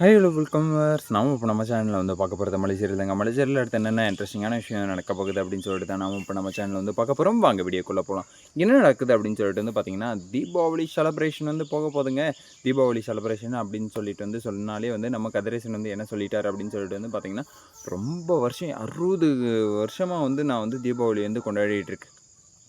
High hello welcome நாம் இப்போ நம்ம சேனலில் வந்து பார்க்க போகிறது மலைச்சேரியில் தாங்க. மலைச்சேரியில் அடுத்து என்னென்ன இன்ட்ரெஸ்டிங்கான விஷயம் நடக்க போகுது அப்படின்னு சொல்லிட்டு தான் நாம் இப்போ நம்ம சேனலில் வந்து பார்க்க போகிறோம் வாங்க வீடியோக்குள்ளே போகலாம் என்ன நடக்குது அப்படின்னு சொல்லிட்டு வந்து பார்த்தீங்கன்னா தீபாவளி செலப்ரேஷன் வந்து போக போதுங்க தீபாவளி செலப்ரேஷன் அப்படின்னு சொல்லிட்டு வந்து சொன்னாலே வந்து நம்ம கதிரேசன் வந்து என்ன சொல்லிட்டார் அப்படின்னு சொல்லிட்டு வந்து பார்த்தீங்கன்னா ரொம்ப வருஷம் அறுபது வருஷமாக வந்து நான் வந்து தீபாவளி வந்து கொண்டாடிட்டு இருக்கேன்.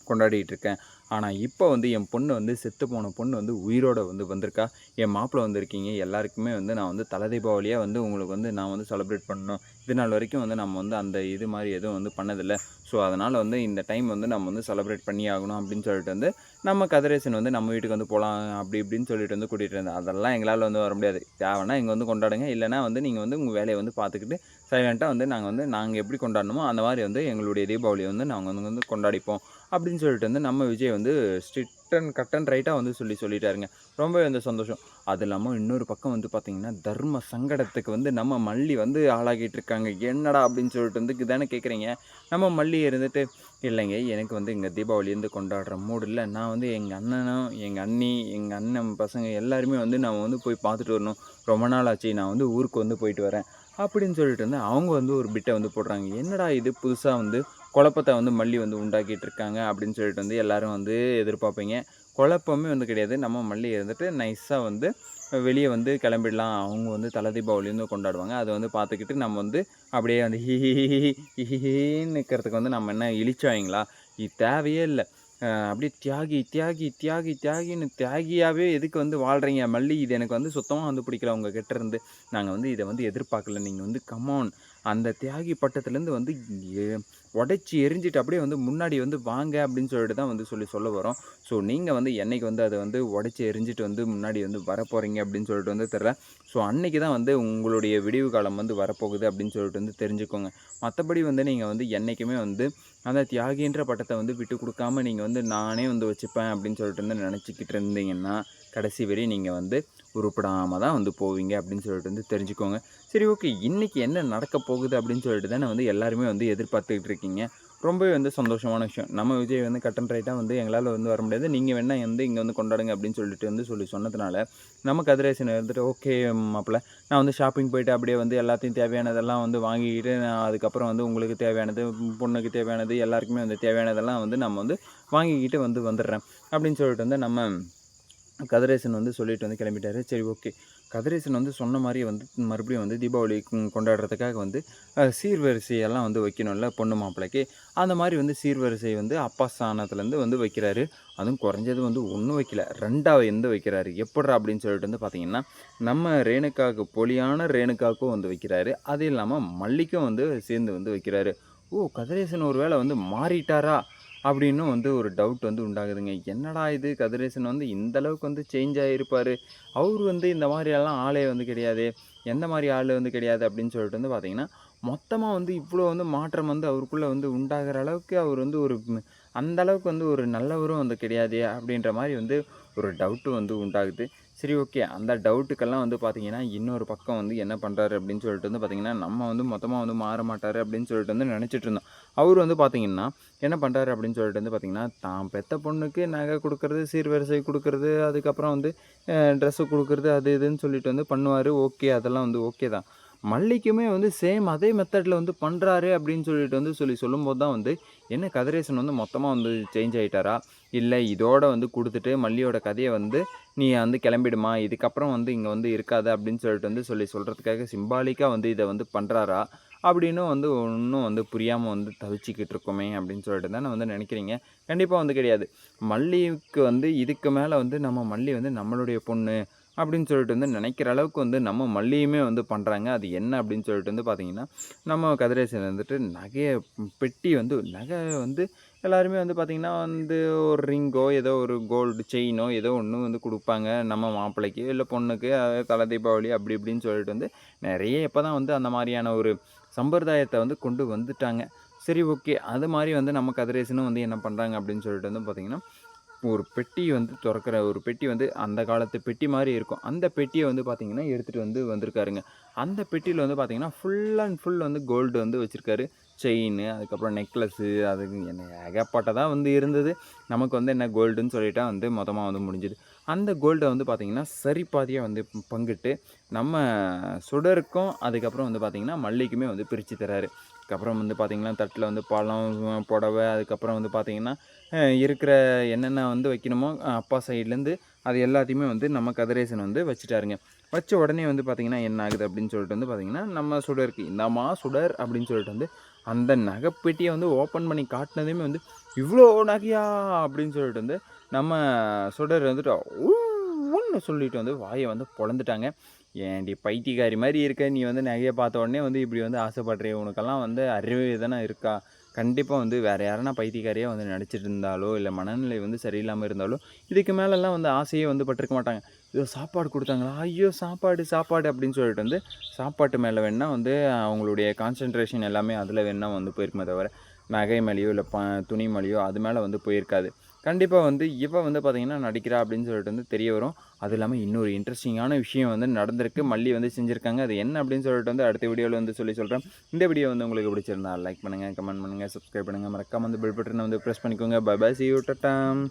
கொண்டாடிட்டு இருக்கேன் ஆனால் இப்போ வந்து என் பொண்ணு வந்து செத்து போன பொண்ணு வந்து உயிரோட வந்து வந்திருக்கா. என் மாப்பிள்ளை வந்திருக்கீங்க. எல்லாருக்குமே வந்து நான் வந்து தலை தீபாவளியாக வந்து உங்களுக்கு வந்து நான் வந்து செலிப்ரேட் பண்ணணும். இது நாள் வரைக்கும் வந்து நம்ம வந்து அந்த இது மாதிரி எதுவும் வந்து பண்ணதில்லை. ஸோ அதனால் வந்து இந்த டைம் வந்து நம்ம வந்து செலிப்ரேட் பண்ணி ஆகணும் அப்படின்னு சொல்லிட்டு வந்து நம்ம கதிரேசன் வந்து நம்ம வீட்டுக்கு வந்து போகலாம் அப்படி இப்படின்னு சொல்லிட்டு வந்து கூட்டிகிட்டு இருந்தேன் அதெல்லாம் எங்களால் வந்து வர முடியாது. தேவைன்னா இங்கே வந்து கொண்டாடுங்க. இல்லைனா வந்து நீங்கள் வந்து உங்கள் வேலையை வந்து பார்த்துக்கிட்டு சைலண்ட்டாக வந்து நாங்கள் வந்து நாங்கள் எப்படி கொண்டாடணுமோ அந்த மாதிரி வந்து எங்களுடைய தீபாவளியை வந்து நாங்கள் வந்து வந்து கொண்டாடிப்போம். அப்படின்னு சொல்லிட்டு வந்து நம்ம விஜய் வந்து ஸ்ட்ரிக்ட் அண்ட் கட் அண்ட் ரைட்டாக வந்து சொல்லி சொல்லிட்டாருங்க. ரொம்பவே வந்து சந்தோஷம். அது இல்லாமல் இன்னொரு பக்கம் வந்து பார்த்திங்கன்னா தர்ம சங்கடத்துக்கு வந்து நம்ம மல்லி வந்து ஆளாகிட்டு இருக்காங்க என்னடா அப்படின்னு சொல்லிட்டு வந்து தானே கேட்குறீங்க நம்ம மல்லி இருந்துட்டு இல்லைங்க எனக்கு வந்து இங்கே தீபாவளி கொண்டாடுற மூடு இல்லை. நான் வந்து எங்கள் அண்ணனும் எங்கள் அண்ணி எங்கள் அண்ணன் பசங்க எல்லாருமே வந்து நான் வந்து போய் பார்த்துட்டு வரணும். ரொம்ப நாள் ஆச்சு நான் வந்து ஊருக்கு வந்து போயிட்டு வரேன். அப்படின்னு சொல்லிட்டு வந்து அவங்க வந்து ஒரு பிட்டை வந்து போடுறாங்க. என்னடா இது புதுசாக வந்து குழப்பத்தை வந்து மல்லி வந்து உண்டாக்கிட்டு இருக்காங்க அப்படின்னு சொல்லிட்டு வந்து எல்லாரும் வந்து எதிர்பார்ப்பீங்க. குழப்பமே வந்து கிடையாது. நம்ம மல்லி இருந்துட்டு நைஸாக வந்து வெளியே வந்து கிளம்பிடலாம். அவங்க வந்து தலை தீபாவளி வந்து கொண்டாடுவாங்க. அதை வந்து பார்த்துக்கிட்டு நம்ம வந்து அப்படியே வந்து ஹிஹின்னு நிற்கிறதுக்கு வந்து நம்ம என்ன இழிச்சாயிங்களா இது தேவையே இல்லை. அப்படியே தியாகி தியாகி தியாகி தியாகின்னு தியாகியாகவே எதுக்கு வந்து வாழ்கிறீங்க மல்லி இது எனக்கு வந்து சுத்தமாக வந்து பிடிக்கல உங்கள் கிட்ட இருந்து. நாங்கள் வந்து இதை வந்து எதிர்பார்க்கல. நீங்கள் வந்து கமான் அந்த தியாகி பட்டத்துலேருந்து வந்து உடச்சி எரிஞ்சிட்டு அப்படியே வந்து முன்னாடி வந்து வாங்க அப்படின்னு சொல்லிட்டு தான் வந்து சொல்லி சொல்ல வரோம். ஸோ நீங்கள் வந்து என்னைக்கு வந்து அதை வந்து உடச்சி எரிஞ்சிட்டு வந்து முன்னாடி வந்து வரப்போகிறீங்க அப்படின்னு சொல்லிட்டு வந்து தெரில ஸோ அன்றைக்கி தான் வந்து உங்களுடைய விடிவு காலம் வந்து வரப்போகுது அப்படின்னு சொல்லிட்டு வந்து தெரிஞ்சுக்கோங்க. மற்றபடி வந்து நீங்கள் வந்து என்றைக்குமே வந்து அந்த தியாகின்ற பட்டத்தை வந்து விட்டு கொடுக்காம நீங்கள் வந்து நானே வந்து வச்சுப்பேன் அப்படின்னு சொல்லிட்டு வந்து நினச்சிக்கிட்டு இருந்தீங்கன்னா கடைசி வரை நீங்கள் வந்து உருப்படாமல் தான் வந்து போவீங்க அப்படின்னு சொல்லிட்டு வந்து தெரிஞ்சுக்கோங்க. சரி ஓகே. இன்றைக்கி என்ன நடக்க போகுது அப்படின்னு சொல்லிட்டு தானே வந்து எல்லாருமே வந்து எதிர்பார்த்துக்கிட்டு இருக்கீங்க. ரொம்பவே வந்து சந்தோஷமான விஷயம். நம்ம விஜய் வந்து கட்டன் ரைட்டாக வந்து எங்களால் வந்து வர முடியாது. நீங்கள் வேணால் வந்து இங்கே வந்து கொண்டாடுங்க அப்படின்னு சொல்லிட்டு வந்து சொல்லி சொன்னதுனால நம்ம கதிரேசன் இருந்துட்டு ஓகே மாப்பிள்ள நான் வந்து ஷாப்பிங் போயிட்டு அப்படியே வந்து எல்லாத்தையும் தேவையானதெல்லாம் வந்து வாங்கிக்கிட்டு நான் அதுக்கப்புறம் வந்து உங்களுக்கு தேவையானது பொண்ணுக்கு தேவையானது எல்லாருக்குமே வந்து தேவையானதெல்லாம் வந்து நம்ம வந்து வாங்கிக்கிட்டு வந்து வந்துடுறேன். அப்படின்னு சொல்லிட்டு வந்து நம்ம கதிரேசன் வந்து சொல்லிட்டு வந்து கிளம்பிட்டாரு. சரி ஓகே. கதிரேசன் வந்து சொன்ன மாதிரி வந்து மறுபடியும் வந்து தீபாவளி கொண்டாடுறதுக்காக வந்து சீர்வரிசையெல்லாம் வந்து வைக்கணும்ல பொண்ணு மாப்பிள்ளைக்கு. அந்த மாதிரி வந்து சீர்வரிசை வந்து அப்பா ஸ்தானத்துலேருந்து வந்து வைக்கிறாரு. அதுவும் குறைஞ்சது வந்து ஒன்றும் வைக்கல. ரெண்டாவது எந்த வைக்கிறாரு. எப்படா அப்படின்னு சொல்லிட்டு வந்து பார்த்தீங்கன்னா நம்ம ரேணுக்காவுக்கு பொலியான ரேணுக்காவுக்கும் வந்து வைக்கிறாரு. அது இல்லாமல் மல்லிக்கும் வந்து சேர்ந்து வந்து வைக்கிறாரு. ஓ கதிரேசன் ஒரு வேளை வந்து மாறிட்டாரா? அப்படின்னும் வந்து ஒரு டவுட் வந்து உண்டாகுதுங்க. என்னடா இது? கதிரேசன் வந்து இந்த அளவுக்கு வந்து சேஞ்ச் ஆகிருப்பார் அவர் வந்து இந்த மாதிரியெல்லாம் ஆளே வந்து கிடையாது. எந்த மாதிரி ஆள் வந்து கிடையாது அப்படின்னு சொல்லிட்டு வந்து பார்த்தீங்கன்னா மொத்தமாக வந்து இவ்வளோ வந்து மாற்றம் வந்து அவருக்குள்ளே வந்து உண்டாகிற அளவுக்கு அவர் வந்து ஒரு அந்த அளவுக்கு வந்து ஒரு நல்லவரும் வந்து கிடையாது அப்படின்ற மாதிரி வந்து ஒரு டவுட்டு வந்து உண்டாகுது. சரி ஓகே. அந்த டவுட்டுக்கெல்லாம் வந்து பார்த்திங்கன்னா இன்னொரு பக்கம் வந்து என்ன பண்ணுறாரு அப்படின்னு சொல்லிட்டு வந்து பார்த்திங்கன்னா நம்ம வந்து மொத்தமாக வந்து மாற மாட்டார் அப்படின்னு சொல்லிட்டு வந்து நினச்சிட்டு இருந்தோம். அவர் வந்து பார்த்திங்கன்னா என்ன பண்ணுறாரு அப்படின்னு சொல்லிட்டு வந்து பார்த்திங்கன்னா தான் பெத்த பொண்ணுக்கு நகை கொடுக்குறது சீர்வரிசை கொடுக்குறது அதுக்கப்புறம் வந்து ட்ரெஸ்ஸு கொடுக்குறது அது இதுன்னு சொல்லிட்டு வந்து பண்ணுவார். ஓகே அதெல்லாம் வந்து ஓகே தான். மல்லிக்குமே வந்து சேம் அதே மெத்தடில் வந்து பண்ணுறாரு அப்படின்னு சொல்லிட்டு வந்து சொல்லி சொல்லும்போது தான் வந்து என்ன கதிரேசன் வந்து மொத்தமாக வந்து சேஞ்ச் ஆகிட்டாரா இல்லை இதோட வந்து கொடுத்துட்டு மல்லியோட கதையை வந்து நீ வந்து கிளம்பிடுமா? இதுக்கப்புறம் வந்து இங்கே வந்து இருக்காது அப்படின்னு சொல்லிட்டு வந்து சொல்லி சொல்கிறதுக்காக சிம்பாலிக்காக வந்து இதை வந்து பண்ணுறாரா அப்படின்னு வந்து ஒன்றும் வந்து புரியாமல் வந்து தவிச்சிக்கிட்டு இருக்கோமே அப்படின்னு சொல்லிட்டு தானே வந்து நினைக்கிறீங்க. கண்டிப்பாக வந்து கிடையாது. மல்லிக்கு வந்து இதுக்கு மேலே வந்து நம்ம மல்லி வந்து நம்மளுடைய பொண்ணு அப்படின்னு சொல்லிட்டு வந்து நினைக்கிற அளவுக்கு வந்து நம்ம மல்லியுமே வந்து பண்ணுறாங்க அது என்ன அப்படின்னு சொல்லிட்டு வந்து பார்த்திங்கன்னா நம்ம கதிரேசன் வந்துட்டு நகையை பெட்டி வந்து நகை வந்து எல்லாருமே வந்து பார்த்திங்கன்னா வந்து ஒரு ரிங்கோ ஏதோ ஒரு கோல்டு செயினோ ஏதோ ஒன்று வந்து கொடுப்பாங்க நம்ம மாப்பிள்ளைக்கு இல்லை பொண்ணுக்கு தலை தீபாவளி அப்படி இப்படின்னு சொல்லிட்டு வந்து நிறைய இப்போ தான் வந்து அந்த மாதிரியான ஒரு சம்பிரதாயத்தை வந்து கொண்டு வந்துட்டாங்க. சரி ஓகே. அது மாதிரி வந்து நம்ம கதிரேசனும் வந்து என்ன பண்ணுறாங்க அப்படின்னு சொல்லிட்டு வந்து பார்த்திங்கன்னா ஒரு பெட்டி வந்து திறக்கிற ஒரு பெட்டி வந்து அந்த காலத்து பெட்டி மாதிரி இருக்கும். அந்த பெட்டியை வந்து பார்த்திங்கன்னா எடுத்துகிட்டு வந்து வந்திருக்காருங்க. அந்த பெட்டியில் வந்து பார்த்திங்கன்னா ஃபுல் அண்ட் ஃபுல் வந்து கோல்டு வந்து வச்சுருக்காரு. செயின் அதுக்கப்புறம் நெக்லஸ்ஸு அதுக்கு என்ன ஏகப்பட்டதாக வந்து இருந்தது. நமக்கு வந்து என்ன கோல்டுன்னு சொல்லிட்டா வந்து மொத்தமாக வந்து முடிஞ்சுது. அந்த கோல்டை வந்து பார்த்திங்கன்னா சரி பாதியாக வந்து பங்கிட்டு நம்ம சுடருக்கும் அதுக்கப்புறம் வந்து பார்த்திங்கன்னா மல்லிக்குமே வந்து பிரித்து தராரு. அதுக்கப்புறம் வந்து பார்த்திங்கன்னா தட்டில் வந்து பழம் புடவை அதுக்கப்புறம் வந்து பார்த்திங்கன்னா இருக்கிற என்னென்ன வந்து வைக்கணுமோ அப்பா சைட்லேருந்து அது எல்லாத்தையுமே வந்து நம்ம கதிரேசன் வந்து வச்சுட்டாருங்க. வச்ச உடனே வந்து பார்த்திங்கன்னா என்ன ஆகுது அப்படின்னு சொல்லிட்டு வந்து பார்த்திங்கன்னா நம்ம சுடருக்கு இந்தம்மா சுடர் அப்படின்னு சொல்லிட்டு வந்து அந்த நகைப்பெட்டியை வந்து ஓப்பன் பண்ணி காட்டினதுமே வந்து இவ்வளோ நகையா அப்படின்னு சொல்லிட்டு வந்து நம்ம சுடர் வந்துட்டு ஒன்று சொல்லிட்டு வந்து வாயை வந்து பொழந்துட்டாங்க. ஏன்டி பைத்தியக்காரி மாதிரி இருக்க நீ வந்து நகையை பார்த்த உடனே வந்து இப்படி வந்து ஆசைப்படுறிய உனக்கெல்லாம் வந்து அறிவு தானே இருக்கா? கண்டிப்பாக வந்து வேறு யாருன்னா பைத்தியக்காரியாக வந்து நடிச்சிட்டு இருந்தாலோ இல்லை மனநிலை வந்து சரியில்லாமல் இருந்தாலோ இதுக்கு மேலெல்லாம் வந்து ஆசையே வந்து பட்டிருக்க மாட்டாங்க. இதோ சாப்பாடு கொடுத்தாங்களா? ஐயோ சாப்பாடு சாப்பாடு அப்படின்னு சொல்லிட்டு வந்து சாப்பாட்டு மேலே வேணால் வந்து அவங்களுடைய கான்சென்ட்ரேஷன் எல்லாமே அதில் வேணால் வந்து போயிருக்குமே தவிர நகை மேலேயோ இல்லை ப துணி மேலேயோ அது மேலே வந்து போயிருக்காது. கண்டிப்பாக வந்து இவ வந்து பார்த்திங்கன்னா நடிக்கிறா அப்படின்னு சொல்லிட்டு வந்து தெரிய வரும். அது இல்லாமல் இன்னொரு இன்ட்ரெஸ்டிங்கான விஷயம் வந்து நடந்திருக்கு. மல்லி வந்து செஞ்சுருக்காங்க. அது என்ன அப்படின்னு சொல்லிட்டு வந்து அடுத்த வீடியோவில் வந்து சொல்லி சொல்கிறேன் இந்த வீடியோ வந்து உங்களுக்கு பிடிச்சிருந்தா லைக் பண்ணுங்கள் கமெண்ட் பண்ணுங்கள் சப்ஸ்கிரைப் பண்ணுங்கள் மறக்காம வந்து பெல் பட்டனை வந்து ப்ரெஸ் பண்ணிக்கோங்க. Bye bye see you டட்டாம்